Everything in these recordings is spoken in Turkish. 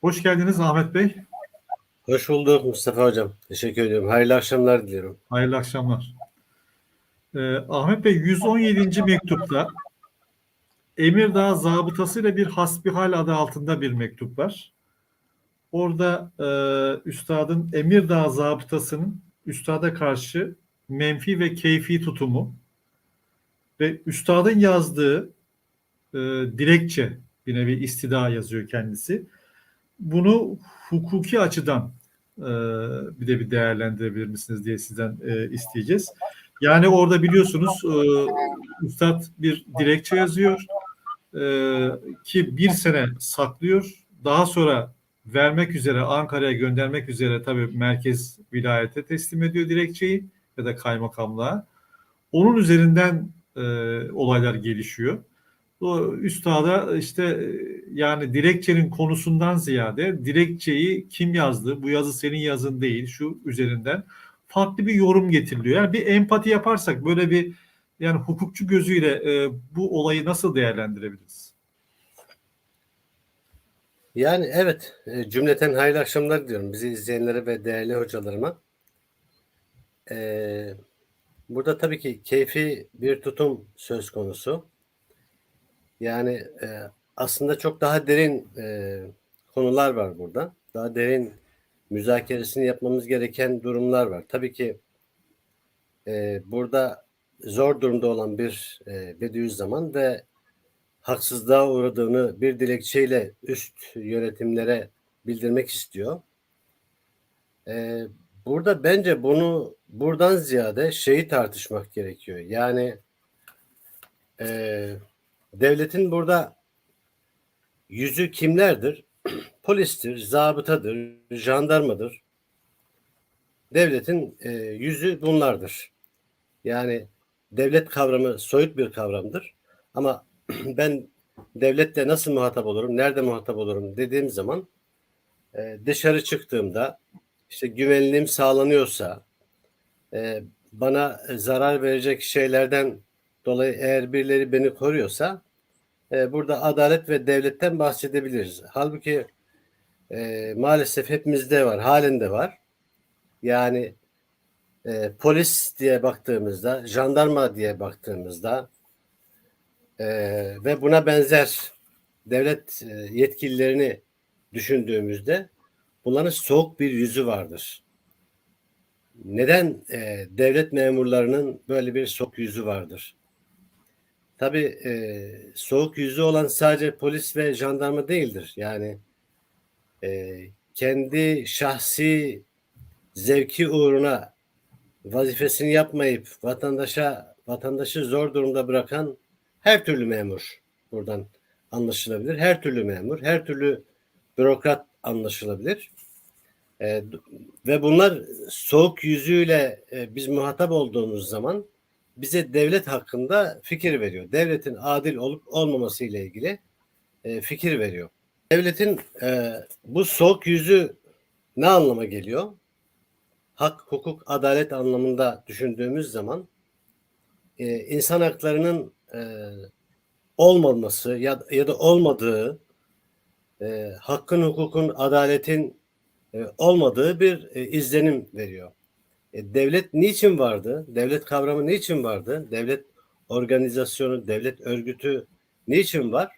Hoş geldiniz Ahmet Bey. Hoş bulduk Mustafa Hocam. Teşekkür ediyorum. Hayırlı akşamlar diliyorum. Hayırlı akşamlar. Ee, Ahmet Bey 117. mektupta Emirdağ zabıtasıyla bir hasbihal adı altında bir mektup var. Orada e, üstadın Emirdağ zabıtasının üstada karşı menfi ve keyfi tutumu ve üstadın yazdığı e, dilekçe bir nevi istida yazıyor kendisi. Bunu hukuki açıdan e, bir de bir değerlendirebilir misiniz diye sizden e, isteyeceğiz. Yani orada biliyorsunuz e, Üstad bir dilekçe yazıyor e, ki bir sene saklıyor. Daha sonra vermek üzere Ankara'ya göndermek üzere tabii merkez vilayete teslim ediyor dilekçeyi ya da kaymakamlığa. Onun üzerinden e, olaylar gelişiyor. Üstada işte yani dilekçenin konusundan ziyade dilekçeyi kim yazdı, bu yazı senin yazın değil, şu üzerinden farklı bir yorum getiriliyor. Yani bir empati yaparsak böyle bir yani hukukçu gözüyle e, bu olayı nasıl değerlendirebiliriz? Yani evet e, cümleten hayırlı akşamlar diyorum bizi izleyenlere ve değerli hocalarıma. Ee, burada tabii ki keyfi bir tutum söz konusu. Yani e, aslında çok daha derin e, konular var burada. Daha derin müzakeresini yapmamız gereken durumlar var. Tabii ki e, burada zor durumda olan bir e, Bediüzzaman ve haksızlığa uğradığını bir dilekçeyle üst yönetimlere bildirmek istiyor. E, burada bence bunu buradan ziyade şeyi tartışmak gerekiyor. Yani e, devletin burada yüzü kimlerdir? Polistir, zabıtadır, jandarmadır. Devletin e, yüzü bunlardır. Yani devlet kavramı soyut bir kavramdır. Ama ben devletle nasıl muhatap olurum, nerede muhatap olurum dediğim zaman e, dışarı çıktığımda işte güvenliğim sağlanıyorsa, e, bana zarar verecek şeylerden dolayı eğer birileri beni koruyorsa e, burada adalet ve devletten bahsedebiliriz. Halbuki e, maalesef hepimizde var, halinde var. Yani e, polis diye baktığımızda, jandarma diye baktığımızda e, ve buna benzer devlet e, yetkililerini düşündüğümüzde bunların soğuk bir yüzü vardır. Neden e, devlet memurlarının böyle bir soğuk yüzü vardır? Tabii e, soğuk yüzü olan sadece polis ve jandarma değildir. Yani e, kendi şahsi zevki uğruna vazifesini yapmayıp vatandaşa vatandaşı zor durumda bırakan her türlü memur buradan anlaşılabilir. Her türlü memur, her türlü bürokrat anlaşılabilir. E, ve bunlar soğuk yüzüyle e, biz muhatap olduğumuz zaman bize devlet hakkında fikir veriyor. Devletin adil olup olmaması ile ilgili e, fikir veriyor. Devletin e, bu soğuk yüzü ne anlama geliyor? Hak, hukuk, adalet anlamında düşündüğümüz zaman e, insan haklarının e, olmaması ya, ya da olmadığı e, hakkın, hukukun, adaletin e, olmadığı bir e, izlenim veriyor. E, devlet niçin vardı? Devlet kavramı niçin vardı? Devlet organizasyonu, devlet örgütü niçin var?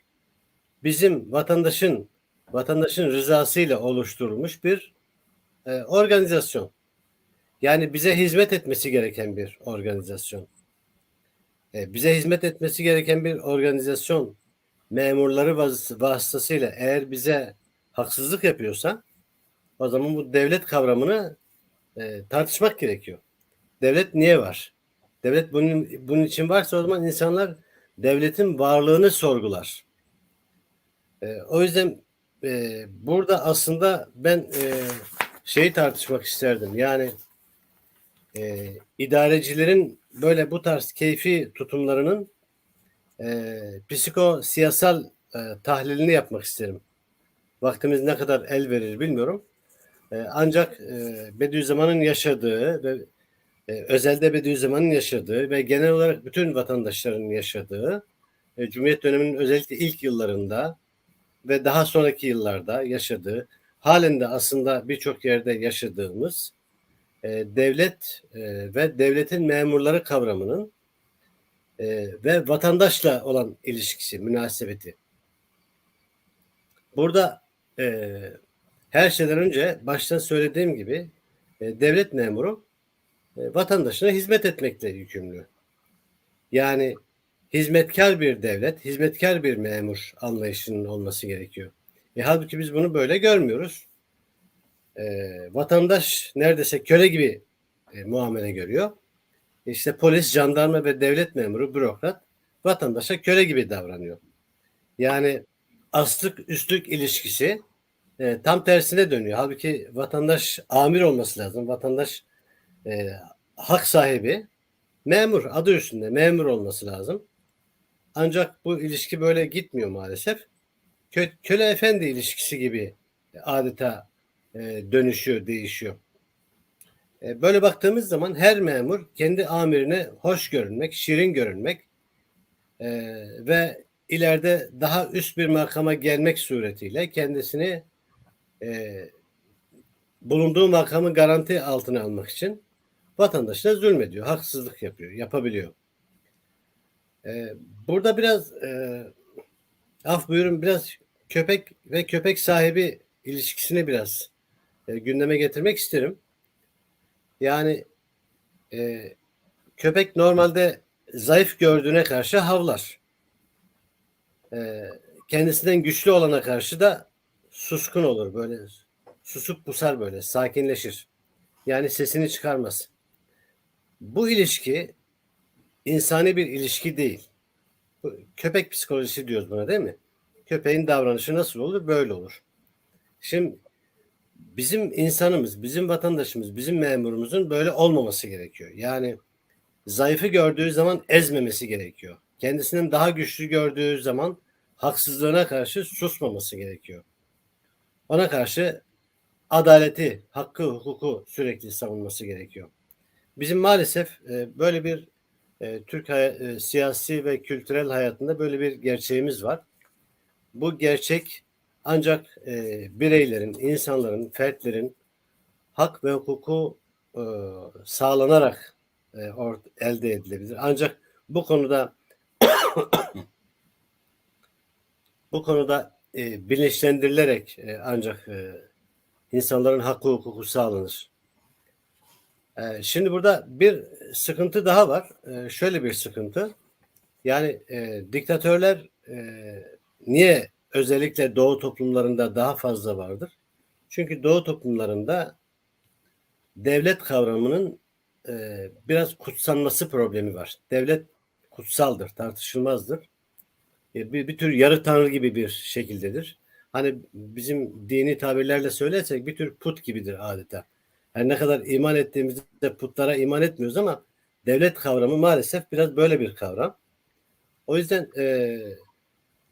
Bizim vatandaşın vatandaşın rızasıyla oluşturulmuş bir e, organizasyon. Yani bize hizmet etmesi gereken bir organizasyon. E, bize hizmet etmesi gereken bir organizasyon memurları vas- vasıtasıyla eğer bize haksızlık yapıyorsa o zaman bu devlet kavramını e, tartışmak gerekiyor. Devlet niye var? Devlet bunun bunun için varsa o zaman insanlar devletin varlığını sorgular. E, o yüzden e, burada aslında ben e, şeyi tartışmak isterdim. Yani e, idarecilerin böyle bu tarz keyfi tutumlarının e, psikosiyasal e, tahlilini yapmak isterim. Vaktimiz ne kadar el verir bilmiyorum. E, ancak e, Bediüzzaman'ın yaşadığı ve e, özelde Bediüzzaman'ın yaşadığı ve genel olarak bütün vatandaşların yaşadığı Cumhuriyet döneminin özellikle ilk yıllarında ve daha sonraki yıllarda yaşadığı, halen de aslında birçok yerde yaşadığımız devlet ve devletin memurları kavramının ve vatandaşla olan ilişkisi, münasebeti. Burada her şeyden önce başta söylediğim gibi e, devlet memuru e, vatandaşına hizmet etmekle yükümlü. Yani hizmetkar bir devlet, hizmetkar bir memur anlayışının olması gerekiyor. E, halbuki biz bunu böyle görmüyoruz. E, vatandaş neredeyse köle gibi e, muamele görüyor. İşte polis, jandarma ve devlet memuru, bürokrat vatandaşa köle gibi davranıyor. Yani aslık üstlük ilişkisi e, tam tersine dönüyor. Halbuki vatandaş amir olması lazım. Vatandaş e, hak sahibi, memur, adı üstünde memur olması lazım. Ancak bu ilişki böyle gitmiyor maalesef. Kö, köle efendi ilişkisi gibi adeta e, dönüşüyor, değişiyor. E, böyle baktığımız zaman her memur kendi amirine hoş görünmek, şirin görünmek e, ve ileride daha üst bir makama gelmek suretiyle kendisini e, bulunduğu makamı garanti altına almak için vatandaşına zulmediyor, haksızlık yapıyor, yapabiliyor. E, burada biraz e, af buyurun biraz köpek ve köpek sahibi ilişkisini biraz e, gündeme getirmek isterim. Yani e, köpek normalde zayıf gördüğüne karşı havlar. E, kendisinden güçlü olana karşı da suskun olur böyle susup pusar böyle sakinleşir. Yani sesini çıkarmaz. Bu ilişki insani bir ilişki değil. Köpek psikolojisi diyoruz buna değil mi? Köpeğin davranışı nasıl olur? Böyle olur. Şimdi bizim insanımız, bizim vatandaşımız, bizim memurumuzun böyle olmaması gerekiyor. Yani zayıfı gördüğü zaman ezmemesi gerekiyor. Kendisinin daha güçlü gördüğü zaman haksızlığına karşı susmaması gerekiyor. Ona karşı adaleti, hakkı, hukuku sürekli savunması gerekiyor. Bizim maalesef e, böyle bir e, Türk e, siyasi ve kültürel hayatında böyle bir gerçeğimiz var. Bu gerçek ancak e, bireylerin, insanların, fertlerin hak ve hukuku e, sağlanarak e, or- elde edilebilir. Ancak bu konuda bu konuda e, bilinçlendirilerek e, ancak e, insanların hakkı hukuku sağlanır. E, şimdi burada bir sıkıntı daha var. E, şöyle bir sıkıntı. Yani e, diktatörler e, niye özellikle Doğu toplumlarında daha fazla vardır? Çünkü Doğu toplumlarında devlet kavramının e, biraz kutsanması problemi var. Devlet kutsaldır, tartışılmazdır. E, bir, bir tür yarı tanrı gibi bir şekildedir. Hani bizim dini tabirlerle söylersek bir tür put gibidir adeta. Her ne kadar iman ettiğimizde putlara iman etmiyoruz ama devlet kavramı maalesef biraz böyle bir kavram. O yüzden e,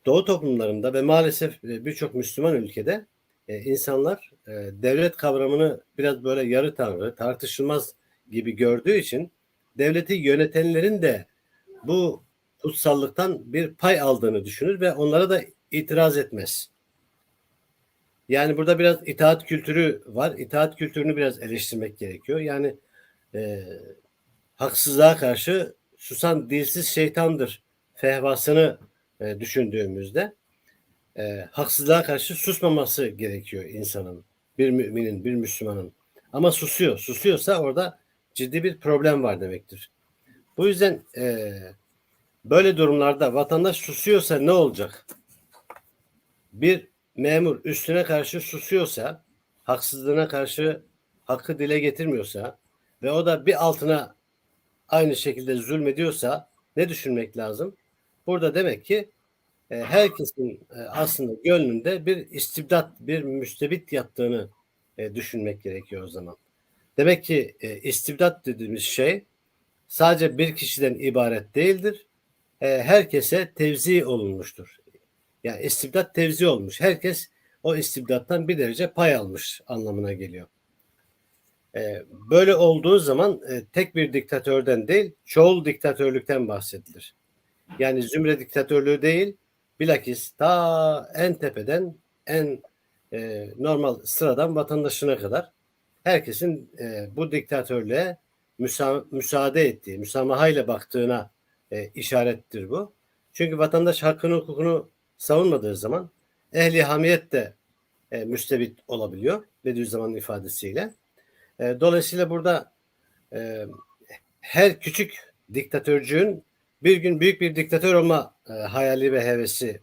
Doğu toplumlarında ve maalesef e, birçok Müslüman ülkede e, insanlar e, devlet kavramını biraz böyle yarı tanrı, tartışılmaz gibi gördüğü için devleti yönetenlerin de bu kutsallıktan bir pay aldığını düşünür ve onlara da itiraz etmez. Yani burada biraz itaat kültürü var. İtaat kültürünü biraz eleştirmek gerekiyor. Yani e, haksızlığa karşı susan dilsiz şeytandır fehvasını e, düşündüğümüzde e, haksızlığa karşı susmaması gerekiyor insanın, bir müminin, bir Müslümanın. Ama susuyor. Susuyorsa orada ciddi bir problem var demektir. Bu yüzden e, böyle durumlarda vatandaş susuyorsa ne olacak? Bir memur üstüne karşı susuyorsa, haksızlığına karşı hakkı dile getirmiyorsa ve o da bir altına aynı şekilde zulmediyorsa ne düşünmek lazım? Burada demek ki e, herkesin e, aslında gönlünde bir istibdat, bir müstebit yattığını e, düşünmek gerekiyor o zaman. Demek ki istibdat dediğimiz şey sadece bir kişiden ibaret değildir. E, herkese tevzi olunmuştur. Yani istibdat tevzi olmuş. Herkes o istibdattan bir derece pay almış anlamına geliyor. E, böyle olduğu zaman e, tek bir diktatörden değil, çoğul diktatörlükten bahsedilir. Yani zümre diktatörlüğü değil, Bilakis ta en tepeden en normal sıradan vatandaşına kadar herkesin bu diktatörlüğe müsa- müsaade ettiği, müsamahayla baktığına e, işarettir bu. Çünkü vatandaş hakkını hukukunu savunmadığı zaman ehli hamiyet de e, müstebit olabiliyor Bediüzzaman'ın ifadesiyle. E, dolayısıyla burada e, her küçük diktatörcüğün bir gün büyük bir diktatör olma e, hayali ve hevesi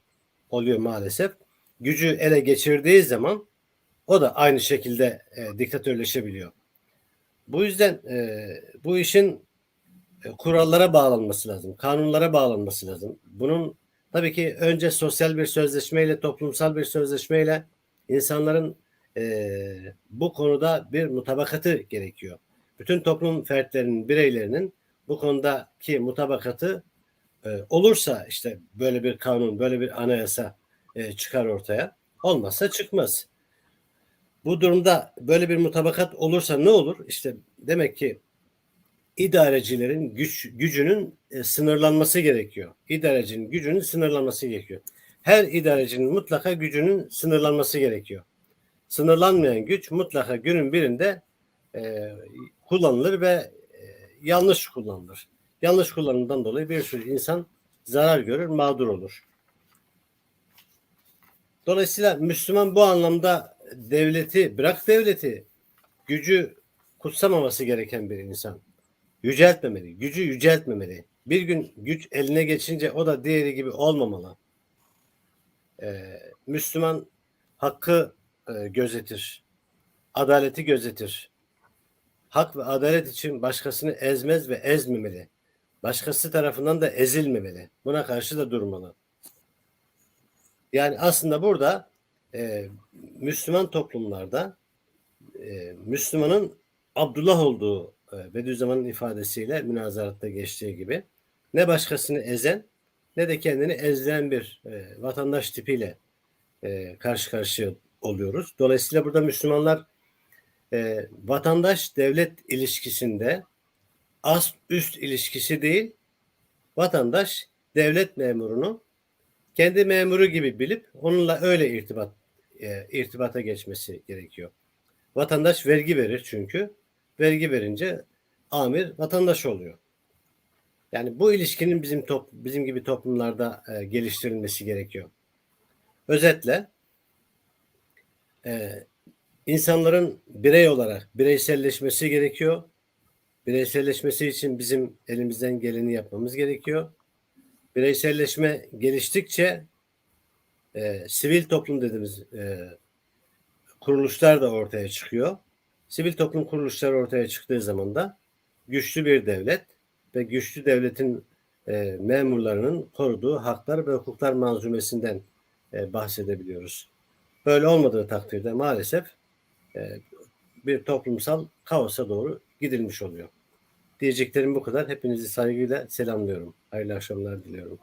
oluyor maalesef. Gücü ele geçirdiği zaman o da aynı şekilde e, diktatörleşebiliyor. Bu yüzden e, bu işin kurallara bağlanması lazım, kanunlara bağlanması lazım. Bunun tabii ki önce sosyal bir sözleşmeyle, toplumsal bir sözleşmeyle insanların e, bu konuda bir mutabakatı gerekiyor. Bütün toplum fertlerinin, bireylerinin bu konudaki mutabakatı e, olursa işte böyle bir kanun, böyle bir anayasa e, çıkar ortaya. Olmazsa çıkmaz. Bu durumda böyle bir mutabakat olursa ne olur? İşte demek ki idarecilerin güç gücünün e, sınırlanması gerekiyor. İdarecinin gücünün sınırlanması gerekiyor. Her idarecinin mutlaka gücünün sınırlanması gerekiyor. Sınırlanmayan güç mutlaka günün birinde e, kullanılır ve e, yanlış kullanılır. Yanlış kullanımından dolayı bir sürü insan zarar görür, mağdur olur. Dolayısıyla Müslüman bu anlamda devleti, bırak devleti, gücü kutsamaması gereken bir insan. Yüceltmemeli, gücü yüceltmemeli. Bir gün güç eline geçince o da diğeri gibi olmamalı. Ee, Müslüman hakkı e, gözetir, adaleti gözetir. Hak ve adalet için başkasını ezmez ve ezmemeli. Başkası tarafından da ezilmemeli. Buna karşı da durmalı. Yani aslında burada e, Müslüman toplumlarda e, Müslümanın Abdullah olduğu Bediüzzaman'ın ifadesiyle münazaratta geçtiği gibi ne başkasını ezen ne de kendini ezilen bir e, vatandaş tipiyle e, karşı karşıya oluyoruz. Dolayısıyla burada Müslümanlar e, vatandaş devlet ilişkisinde ast üst ilişkisi değil vatandaş devlet memurunu kendi memuru gibi bilip onunla öyle irtibat e, irtibata geçmesi gerekiyor. Vatandaş vergi verir çünkü vergi verince amir vatandaş oluyor. Yani bu ilişkinin bizim top, bizim gibi toplumlarda e, geliştirilmesi gerekiyor. Özetle e, insanların birey olarak bireyselleşmesi gerekiyor. Bireyselleşmesi için bizim elimizden geleni yapmamız gerekiyor. Bireyselleşme geliştikçe e, sivil toplum dediğimiz e, kuruluşlar da ortaya çıkıyor. Sivil toplum kuruluşları ortaya çıktığı zaman da güçlü bir devlet ve güçlü devletin e, memurlarının koruduğu haklar ve hukuklar manzumesinden e, bahsedebiliyoruz. Böyle olmadığı takdirde maalesef e, bir toplumsal kaosa doğru gidilmiş oluyor. Diyeceklerim bu kadar. Hepinizi saygıyla selamlıyorum. Hayırlı akşamlar diliyorum.